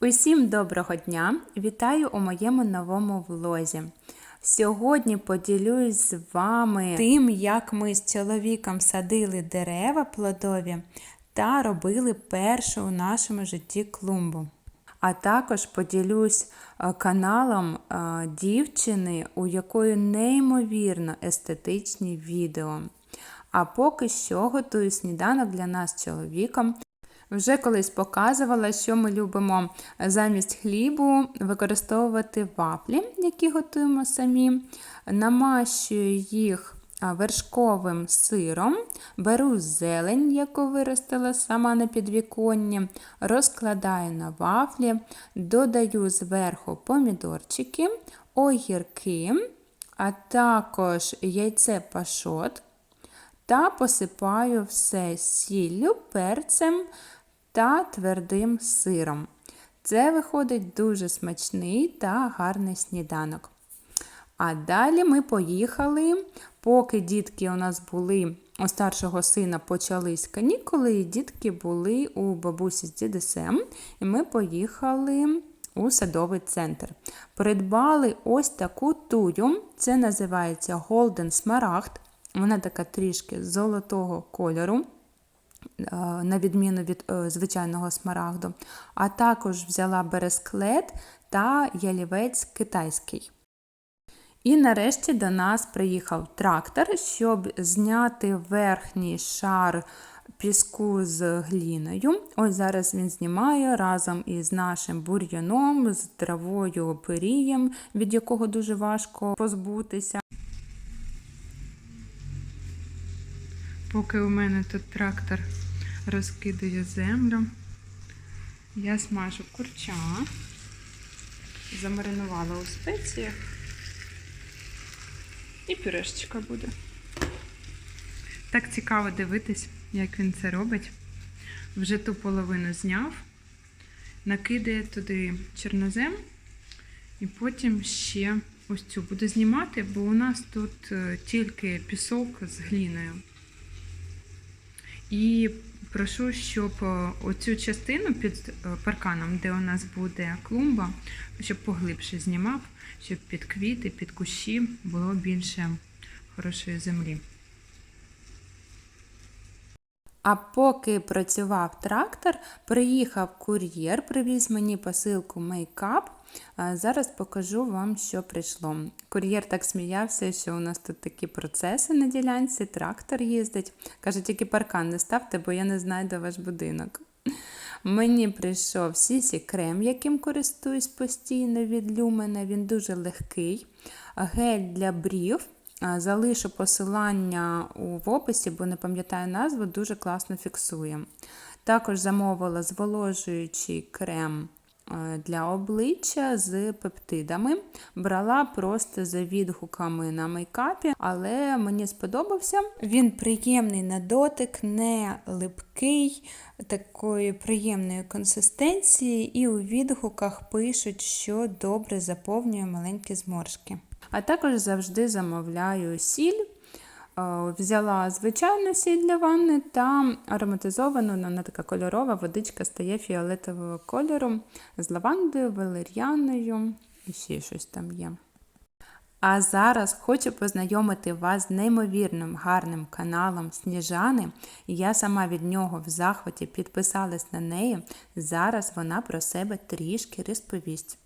Усім доброго дня! Вітаю у моєму новому влозі. Сьогодні поділюсь з вами тим, як ми з чоловіком садили дерева плодові та робили першу у нашому житті клумбу. А також поділюсь е, каналом е, дівчини, у якої неймовірно естетичні відео. А поки що готую сніданок для нас з чоловіком. Вже колись показувала, що ми любимо замість хлібу використовувати вафлі, які готуємо самі. Намащую їх вершковим сиром, беру зелень, яку виростила сама на підвіконні, розкладаю на вафлі, додаю зверху помідорчики, огірки, а також яйце пашот та посипаю все сіллю, перцем та твердим сиром. Це виходить дуже смачний та гарний сніданок. А далі ми поїхали, поки дітки у нас були, у старшого сина почались канікули, і дітки були у бабусі з дідусем, і ми поїхали у садовий центр. Придбали ось таку тую, це називається Golden Smaragd. Вона така трішки золотого кольору, на відміну від звичайного смарагду. А також взяла бересклет та ялівець китайський. І нарешті до нас приїхав трактор, щоб зняти верхній шар піску з гліною. Ось зараз він знімає разом із нашим бур'яном, з травою пирієм, від якого дуже важко позбутися. Поки у мене тут трактор розкидає землю, я смажу курча, замаринувала у спеціях і пюрешечка буде. Так цікаво дивитись, як він це робить. Вже ту половину зняв, накидає туди чорнозем, і потім ще ось цю буду знімати, бо у нас тут тільки пісок з гліною. І прошу, щоб оцю частину під парканом, де у нас буде клумба, щоб поглибше знімав, щоб під квіти, під кущі було більше хорошої землі. А поки працював трактор, приїхав кур'єр, привіз мені посилку мейкап. Зараз покажу вам, що прийшло. Кур'єр так сміявся, що у нас тут такі процеси на ділянці, трактор їздить. Каже, тільки паркан не ставте, бо я не знайду ваш будинок. Мені прийшов сісі крем, яким користуюсь постійно від люмена. Він дуже легкий. Гель для брів. Залишу посилання в описі, бо не пам'ятаю назву, дуже класно фіксує. Також замовила зволожуючий крем для обличчя з пептидами. Брала просто за відгуками на мейкапі, але мені сподобався. Він приємний на дотик, не липкий, такої приємної консистенції, і у відгуках пишуть, що добре заповнює маленькі зморшки. А також завжди замовляю сіль. Взяла звичайну сіль для ванни та ароматизовану, вона така кольорова водичка стає фіолетового кольору з лавандою, валер'яною і ще щось там є. А зараз хочу познайомити вас з неймовірним гарним каналом Сніжани. Я сама від нього в захваті підписалась на неї. Зараз вона про себе трішки розповість.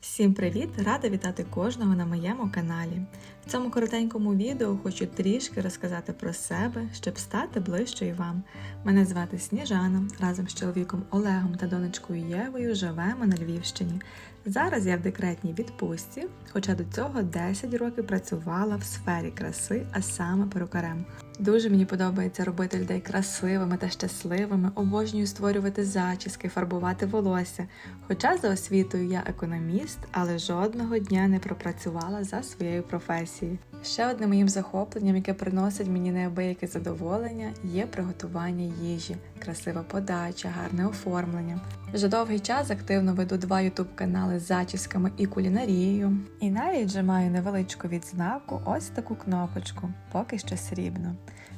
Всім привіт! Рада вітати кожного на моєму каналі. В цьому коротенькому відео хочу трішки розказати про себе, щоб стати ближчою вам. Мене звати Сніжана. Разом з чоловіком Олегом та донечкою Євою живемо на Львівщині. Зараз я в декретній відпустці, хоча до цього 10 років працювала в сфері краси, а саме перукарем. Дуже мені подобається робити людей красивими та щасливими, обожнюю створювати зачіски, фарбувати волосся. Хоча за освітою я економіст, але жодного дня не пропрацювала за своєю професією. Ще одним моїм захопленням, яке приносить мені неабияке задоволення, є приготування їжі, красива подача, гарне оформлення. Вже довгий час активно веду два ютуб канали з зачісками і кулінарією. І навіть вже маю невеличку відзнаку, ось таку кнопочку, поки що срібну.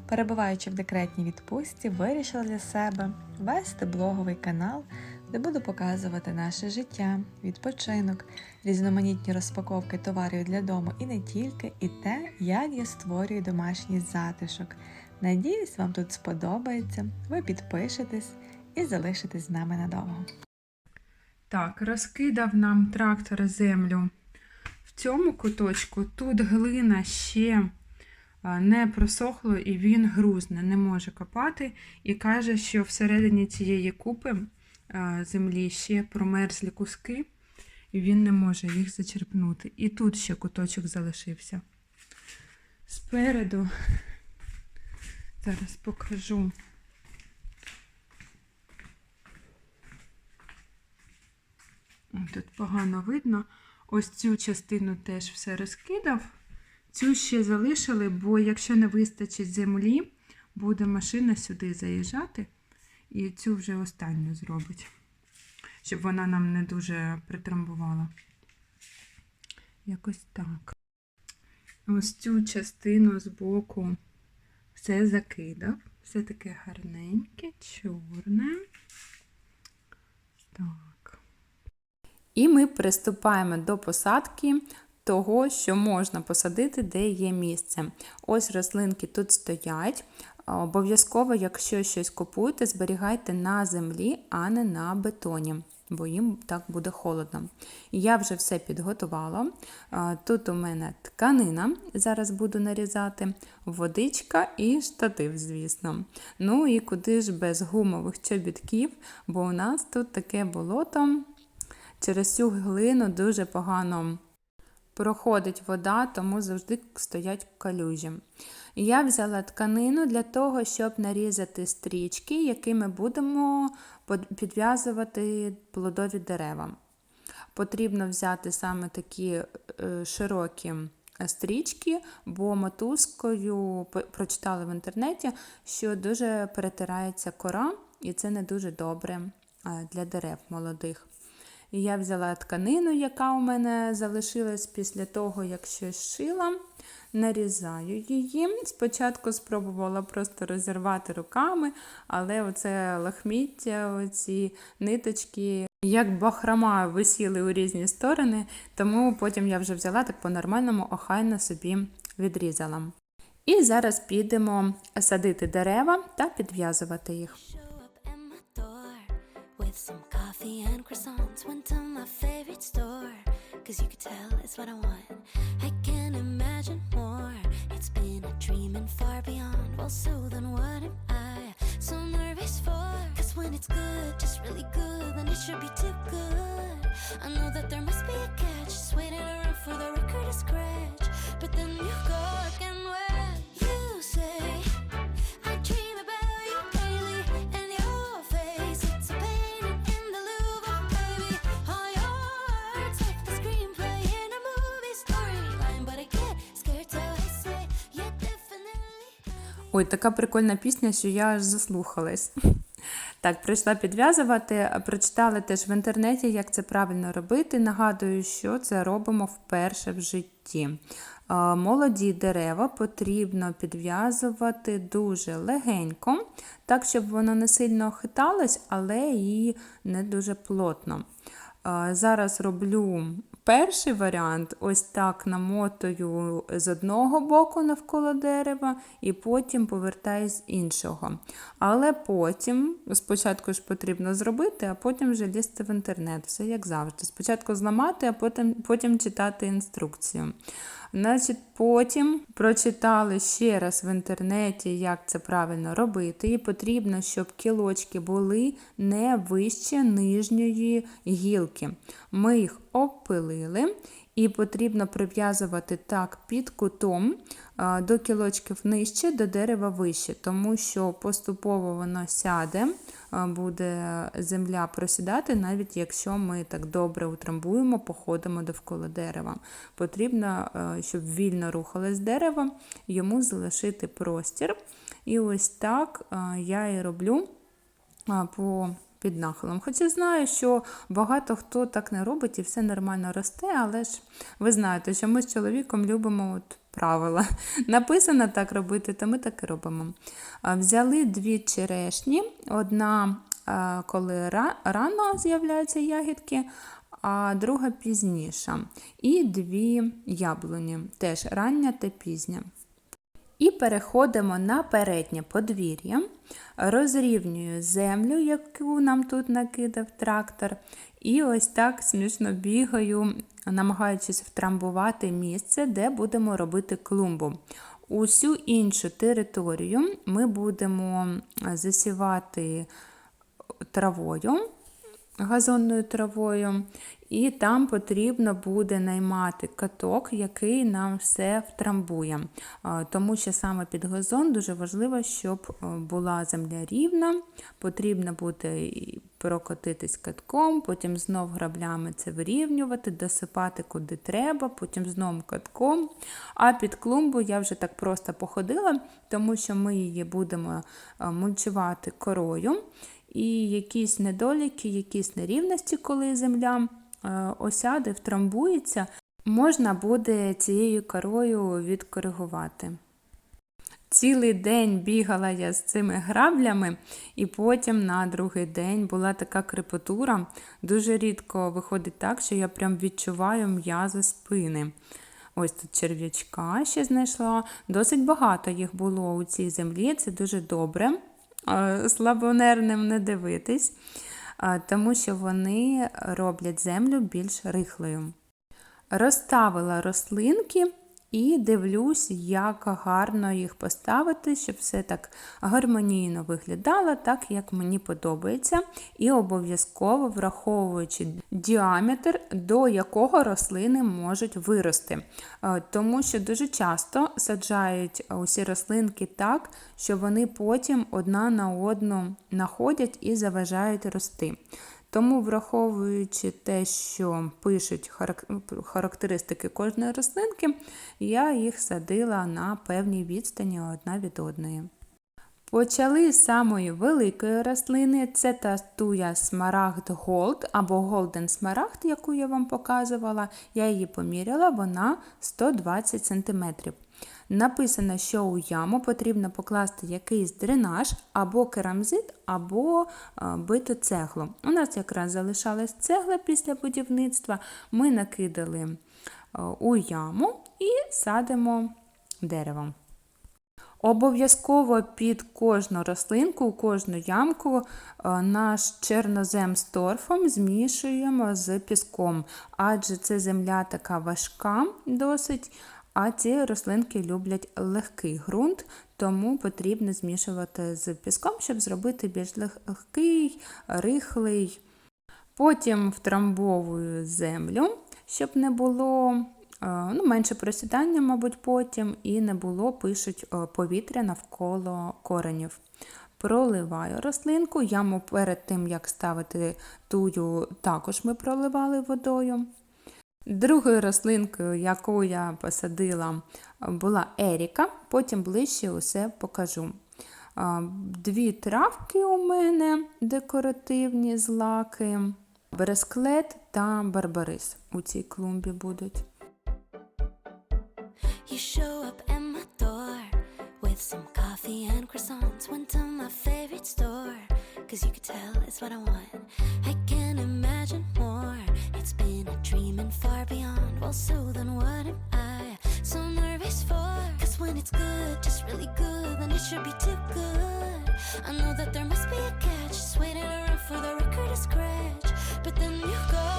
Перебуваючи в декретній відпустці, вирішила для себе вести блоговий канал, де буду показувати наше життя, відпочинок, різноманітні розпаковки товарів для дому і не тільки, і те, як я створюю домашній затишок. Надіюсь, вам тут сподобається, ви підпишетесь і залишитесь з нами надовго. Так, розкидав нам трактор землю в цьому куточку. Тут глина ще не просохло і він грузне, не може копати. І каже, що всередині цієї купи землі ще промерзлі куски, і він не може їх зачерпнути. І тут ще куточок залишився. Спереду зараз покажу. Тут погано видно. Ось цю частину теж все розкидав. Цю ще залишили, бо якщо не вистачить землі, буде машина сюди заїжджати і цю вже останню зробить, щоб вона нам не дуже притрамбувала. Якось так. Ось цю частину збоку все закидав. Все таке гарненьке, чорне. Так. І ми приступаємо до посадки того, що можна посадити, де є місце. Ось рослинки тут стоять. Обов'язково, якщо щось купуєте, зберігайте на землі, а не на бетоні, бо їм так буде холодно. Я вже все підготувала. Тут у мене тканина, зараз буду нарізати, водичка і штатив, звісно. Ну і куди ж без гумових чобітків, бо у нас тут таке болото. Через цю глину дуже погано проходить вода, тому завжди стоять калюжі. Я взяла тканину для того, щоб нарізати стрічки, якими будемо підв'язувати плодові дерева. Потрібно взяти саме такі широкі стрічки, бо мотузкою прочитала в інтернеті, що дуже перетирається кора, і це не дуже добре для дерев молодих. І я взяла тканину, яка у мене залишилась після того, як щось шила, нарізаю її. Спочатку спробувала просто розірвати руками, але оце лахміття, оці ниточки, як бахрома висіли у різні сторони, тому потім я вже взяла так по-нормальному, охайно собі відрізала. І зараз підемо садити дерева та підв'язувати їх. Some coffee and croissants. Went to my favorite store, cause you could tell it's what I want. I can't imagine more. It's been a dream and far beyond. Well, so then what am I so nervous for? Cause when it's good, just really good, then it should be too good. I know that there must be a catch, just waiting around for the record to scratch. But then you go Ой, така прикольна пісня, що я аж заслухалась. Так, прийшла підв'язувати, прочитала теж в інтернеті, як це правильно робити. Нагадую, що це робимо вперше в житті. Молоді дерева потрібно підв'язувати дуже легенько, так, щоб воно не сильно хиталось, але і не дуже плотно. Зараз роблю перший варіант, ось так намотую з одного боку навколо дерева, і потім повертаю з іншого. Але потім, спочатку ж потрібно зробити, а потім вже лізти в інтернет, все як завжди. Спочатку зламати, а потім, потім читати інструкцію. Значить, потім прочитали ще раз в інтернеті, як це правильно робити. І потрібно, щоб кілочки були не вище нижньої гілки. Ми їх обпилили. І потрібно прив'язувати так під кутом до кілочків нижче, до дерева вище, тому що поступово воно сяде, буде земля просідати, навіть якщо ми так добре утрамбуємо, походимо довкола дерева. Потрібно, щоб вільно рухалось дерево, йому залишити простір. І ось так я і роблю по під нахилом. Хоча знаю, що багато хто так не робить і все нормально росте, але ж ви знаєте, що ми з чоловіком любимо от правила. Написано так робити, то ми так і робимо. Взяли дві черешні, одна коли ра- рано з'являються ягідки, а друга пізніша. І дві яблуні, теж рання та пізня. І переходимо на переднє подвір'я, розрівнюю землю, яку нам тут накидав трактор, і ось так смішно бігаю, намагаючись втрамбувати місце, де будемо робити клумбу. Усю іншу територію ми будемо засівати травою, газонною травою, і там потрібно буде наймати каток, який нам все втрамбує. Тому що саме під газон дуже важливо, щоб е, була земля рівна, потрібно буде прокотитись катком, потім знов граблями це вирівнювати, досипати куди треба, потім знову катком. А під клумбу я вже так просто походила, тому що ми її будемо е, мульчувати корою. І якісь недоліки, якісь нерівності, коли земля осяде, втрамбується, можна буде цією корою відкоригувати. Цілий день бігала я з цими граблями, і потім на другий день була така крепатура. Дуже рідко виходить так, що я прям відчуваю м'язи спини. Ось тут черв'ячка ще знайшла. Досить багато їх було у цій землі, це дуже добре. Е, Слабонервним не дивитись, е, тому що вони роблять землю більш рихлою. Розставила рослинки і дивлюсь, як гарно їх поставити, щоб все так гармонійно виглядало, так як мені подобається, і обов'язково враховуючи діаметр, до якого рослини можуть вирости. Е, Тому що дуже часто саджають усі рослинки так, що вони потім одна на одну находять і заважають рости. Тому, враховуючи те, що пишуть характеристики кожної рослинки, я їх садила на певній відстані одна від одної. Почали з самої великої рослини, це тастуя смарагд Gold або Golden смарагд, яку я вам показувала. Я її поміряла, вона 120 см. Написано, що у яму потрібно покласти якийсь дренаж або керамзит, або е, биту цеглу. У нас якраз залишалась цегла після будівництва. Ми накидали е, у яму і садимо дерево. Обов'язково під кожну рослинку, кожну ямку е, наш чорнозем з торфом змішуємо з піском, адже це земля така важка досить, а ці рослинки люблять легкий ґрунт, тому потрібно змішувати з піском, щоб зробити більш легкий, рихлий. Потім втрамбовую землю, щоб не було е, ну, менше просідання, мабуть, потім, і не було, пишуть, е, повітря навколо коренів. Проливаю рослинку, яму перед тим, як ставити тую, також ми проливали водою. Другою рослинкою, яку я посадила, була Еріка, потім ближче усе покажу. Дві травки у мене декоративні злаки, бересклет та барбарис у цій клумбі будуть. You show up at my door with some coffee and croissants. Went to my favorite store, cause you could tell it's what I want. I can't imagine more. So then what am I so nervous for? Cause when it's good, just really good, then it should be too good. I know that there must be a catch, just waiting around for the record to scratch. But then you go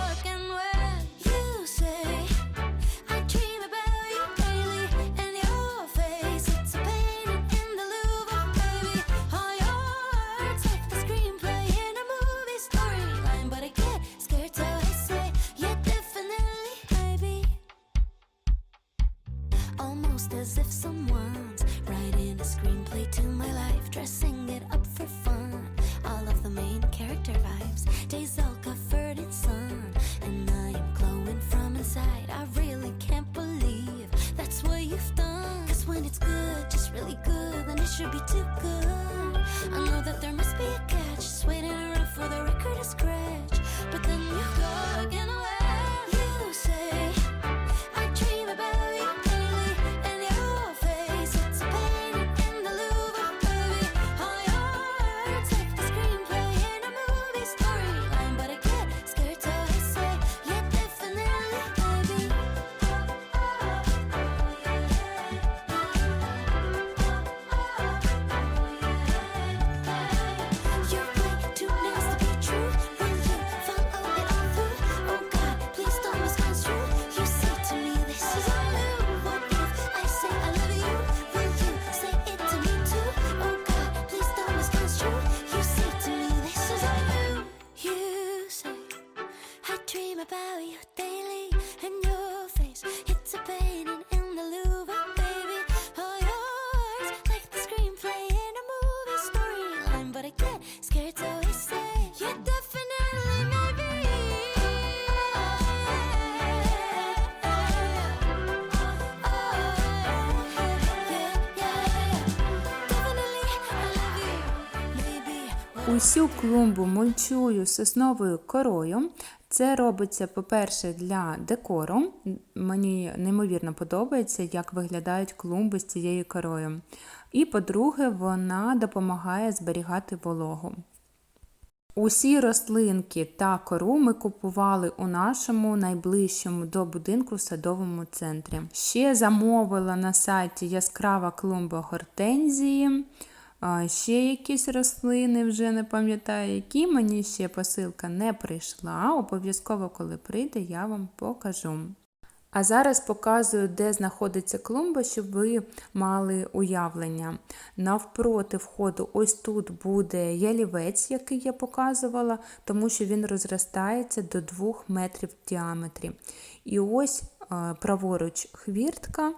Almost as if someone's writing a screenplay to my life, dressing it up for fun. All of the main character vibes, days all covered in sun, and I am glowing from inside. I really can't believe that's what you've done. Cause when it's good, just really good, then it should be too good. I know that there must be a catch, just waiting around for the record to scratch. Усю клумбу мульчую сосновою корою. Це робиться, по-перше, для декору. Мені неймовірно подобається, як виглядають клумби з цією корою. І, по-друге, вона допомагає зберігати вологу. Усі рослинки та кору ми купували у нашому найближчому до будинку садовому центрі. Ще замовила на сайті яскрава клумба гортензії. Ще якісь рослини, вже не пам'ятаю, які мені ще посилка не прийшла. Обов'язково, коли прийде, я вам покажу. А зараз показую, де знаходиться клумба, щоб ви мали уявлення. Навпроти входу, ось тут буде ялівець, який я показувала, тому що він розростається до 2 метрів в діаметрі. І ось е, праворуч хвіртка.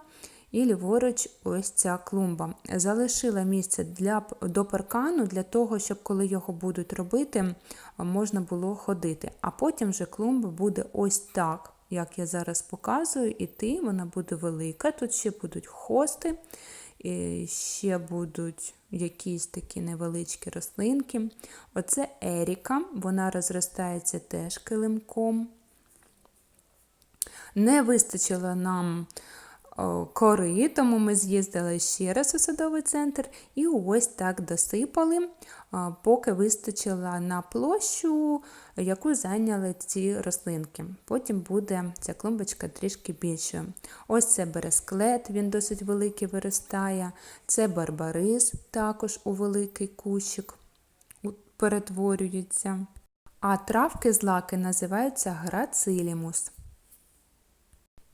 І ліворуч ось ця клумба. Залишила місце для, до паркану для того, щоб коли його будуть робити, можна було ходити. А потім вже клумба буде ось так, як я зараз показую, іти, вона буде велика. Тут ще будуть хости, і ще будуть якісь такі невеличкі рослинки. Оце Еріка, вона розростається теж килимком. Не вистачило нам кори, тому ми з'їздили ще раз у садовий центр і ось так досипали, поки вистачило на площу, яку зайняли ці рослинки. Потім буде ця клумбочка трішки більшою. Ось це бересклет, він досить великий виростає. Це барбарис, також у великий кущик перетворюється. А травки злаки називаються грацилімус.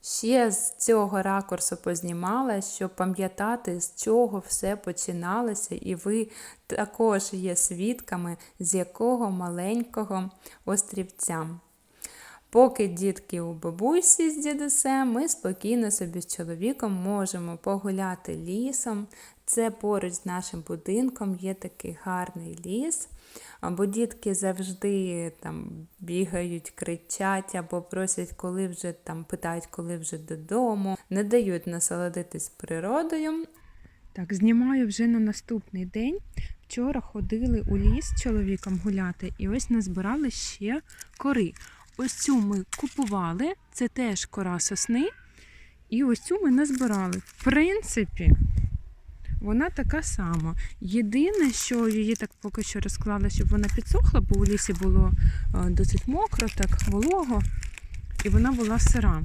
Ще з цього ракурсу познімала, щоб пам'ятати, з чого все починалося, і ви також є свідками з якого маленького острівця. Поки дітки у бабусі з дідусем, ми спокійно собі з чоловіком можемо погуляти лісом. Це поруч з нашим будинком є такий гарний ліс. Бо дітки завжди там бігають, кричать або просять, коли вже там питають, коли вже додому, не дають насолодитись природою. Так, знімаю вже на наступний день. Вчора ходили у ліс з чоловіком гуляти, і ось назбирали ще кори. Ось цю ми купували, це теж кора сосни. І ось цю ми назбирали. В принципі, вона така сама. Єдине, що її так поки що розклала, щоб вона підсохла, бо у лісі було е, досить мокро, так волого, і вона була сира.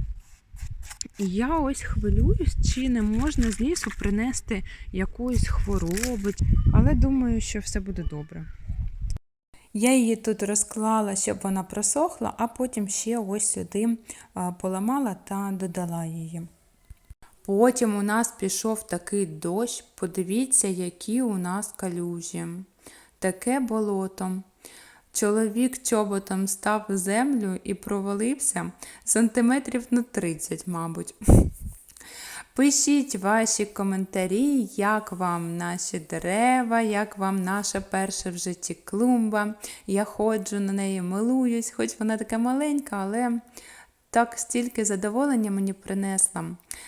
І я ось хвилююсь, чи не можна з лісу принести якоїсь хвороби. Але думаю, що все буде добре. Я її тут розклала, щоб вона просохла, а потім ще ось сюди поламала та додала її. Потім у нас пішов такий дощ. Подивіться, які у нас калюжі. Таке болото. Чоловік чоботом став в землю і провалився сантиметрів на 30, мабуть. Пишіть ваші коментарі, як вам наші дерева, як вам наша перша в житті клумба. Я ходжу на неї, милуюсь, хоч вона така маленька, але так стільки задоволення мені принесла.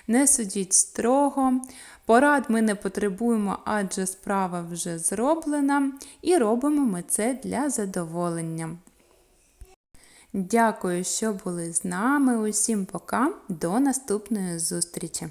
Не судіть строго, порад ми не потребуємо, адже справа вже зроблена, і робимо ми це для задоволення. Дякую, що були з нами. Усім пока, до наступної зустрічі!